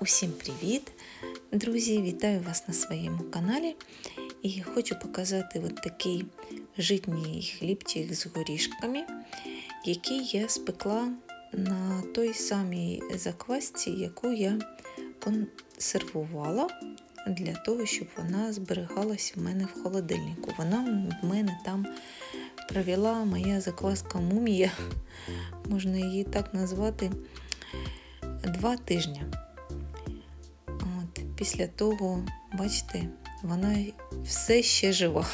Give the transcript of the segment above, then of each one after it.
Усім привіт! Друзі! Вітаю вас на своєму каналі. І хочу показати от такий житній хлібчик з горішками, який я спекла на той самій заквасці, яку я консервувала для того, щоб вона зберігалась в мене в холодильнику. Вона в мене там провела моя закваска мумія, можна її так назвати, два тижні. От, Після того, бачите, вона все ще жива.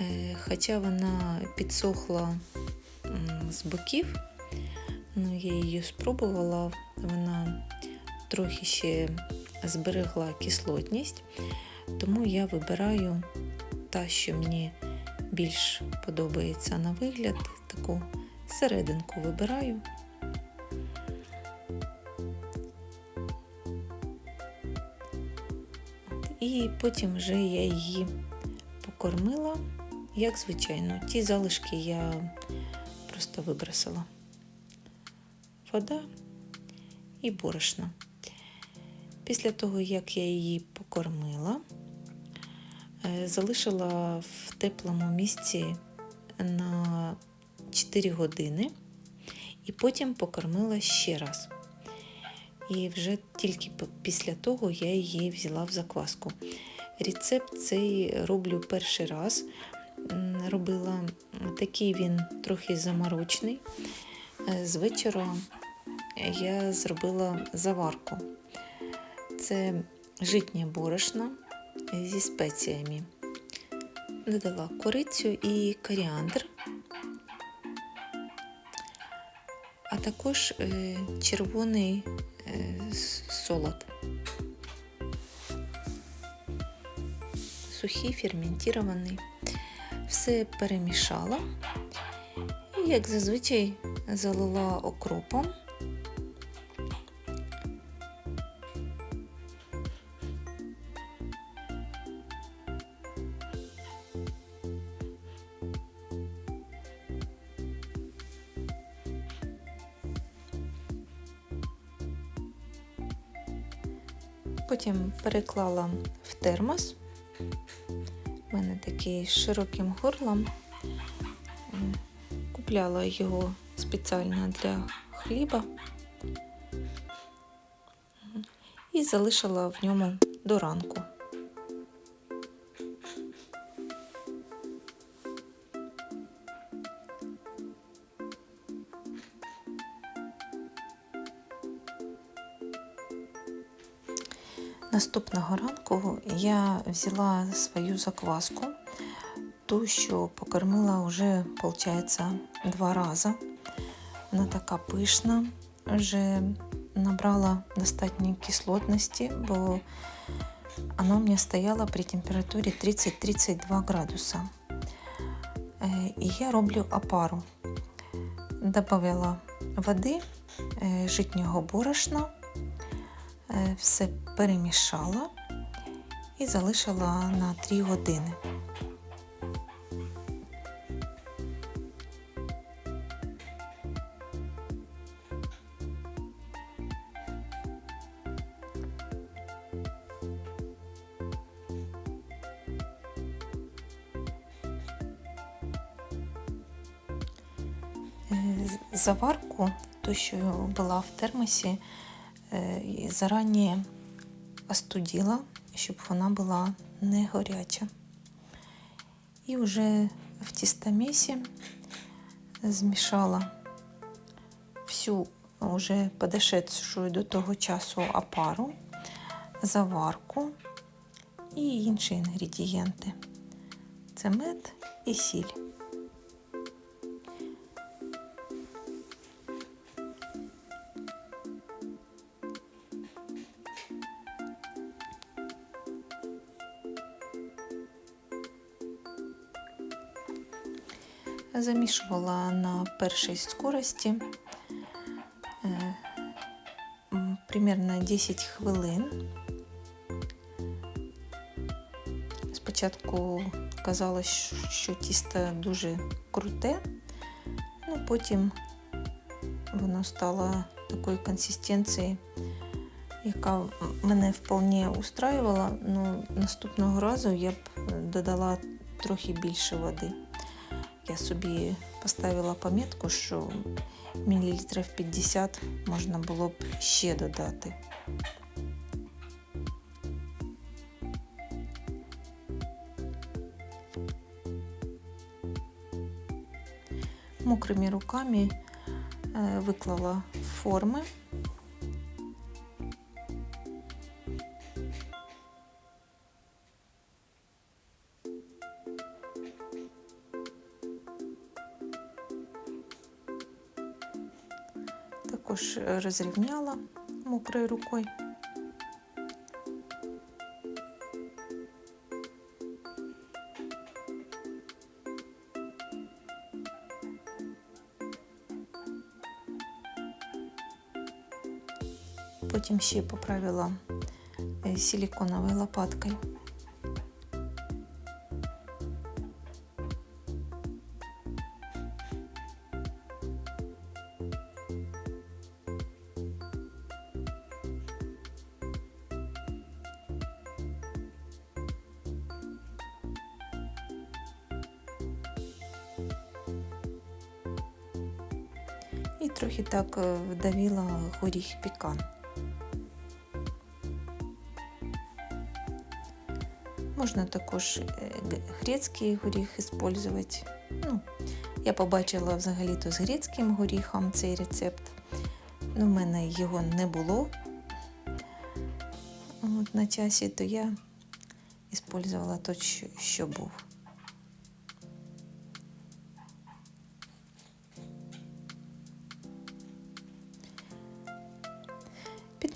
Е, Хоча вона підсохла з боків, ну, я її спробувала, вона трохи ще зберегла кислотність, тому я вибираю та, що мені більш подобається на вигляд, таку серединку вибираю. І потім вже я її покормила, як звичайно. Ті залишки я просто вибросила. Вода і борошно. Після того, як я її покормила, е, залишила в теплому місці на 4 години і потім покормила ще раз. І вже тільки після того я її взяла в закваску. Рецепт цей роблю перший раз. Робила такий він трохи заморочний. Е, З вечора я зробила заварку. Це житнє борошно зі спеціями. Додала корицю і коріандр, а також е, червоний солод. Сухий, ферментірований. Все перемішала і, як зазвичай, залила окропом. Потім переклала в термос. У мене такий з широким горлом. Купляла його спеціально для хліба і залишила в ньому до ранку. Наступного ранку я взяла свою закваску, ту, що покормила вже, виходить, два рази. Вона така пишна, вже набрала достатньо кислотності, бо вона у мене стояла при температурі 30-32 градуса. І я роблю опару. Добавила води, житнього борошна, все перемішала і залишила на 3 години. Заварку, ту, що була в термосі, зарані остудила, щоб вона була не горяча. І вже в тістомесі змішала всю вже подошедшую до того часу опару, заварку і інші інгредієнти. Це мед і сіль. Замішувала на першій скорості е, примерно 10 хвилин. Спочатку казалось, що тісто дуже круте, ну потім воно стало такої консистенції, яка мене вполне устраювала. Ну, наступного разу я б додала трохи більше води. Я собі поставила помітку, що мілілітрів 50 можна було б ще додати. Мокрими руками е, виклала форми. разровняла мокрой рукой. Потім ще поправила силиконовой лопаткой. І трохи так е, вдавила горіх пікан. Можна також е, грецький горіх використовувати. Ну, я побачила взагалі-то з грецьким горіхом цей рецепт. Ну, в мене його не було от, на часі, то я використовувала що, що був. –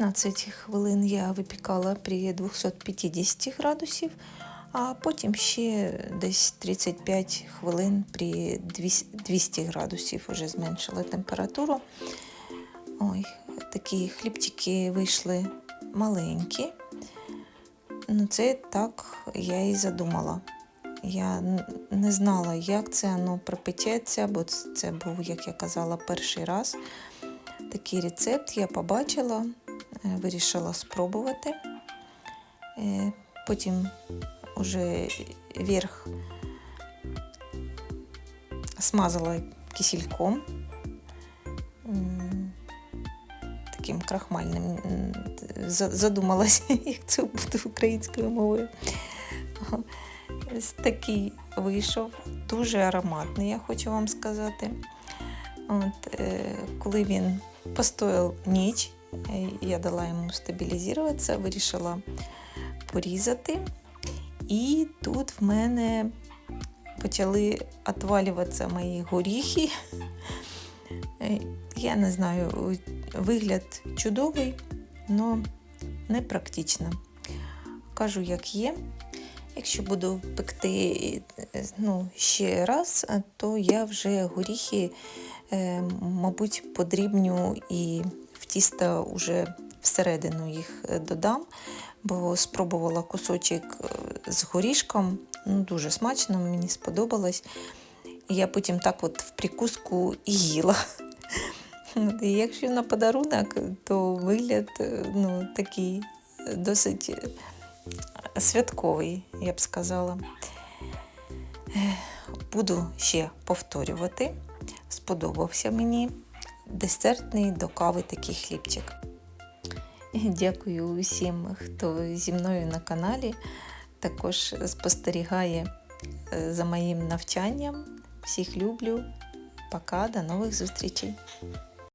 15 хвилин я випікала при 250 градусів, а потім ще десь 35 хвилин при 200 градусів вже зменшила температуру. Ой, такі хлібчики вийшли маленькі. Ну, це так я і задумала. Я не знала, як це воно пропечеться, бо це був, як я казала, перший раз. Такий рецепт я побачила, вирішила спробувати. Е, Потім уже верх смазала кисельком, таким крахмальним. Задумалася, як це буде українською мовою. Такий вийшов, дуже ароматний, я хочу вам сказати. От, е, коли він постояв ніч, е, я дала йому стабілізуватися, вирішила порізати. І тут в мене почали отвалюватися мої горіхи. Е, Я не знаю, вигляд чудовий, але не практично. Кажу, як є. Якщо буду пекти е, ну, ще раз, е, то я вже горіхи, е, мабуть, подрібню і в тісто вже всередину їх е, додам, бо спробувала кусочок е, з горішком. Ну, дуже смачно, мені сподобалось. Я потім так от в прикуску їла. Якщо на подарунок, то вигляд е, ну, такий досить святковий, я б сказала. Буду ще повторювати. Сподобався мені десертний до кави такий хлібчик. Дякую усім, хто зі мною на каналі. Також спостерігає е, за моїм навчанням. Всіх люблю. Пока, до нових зустрічей!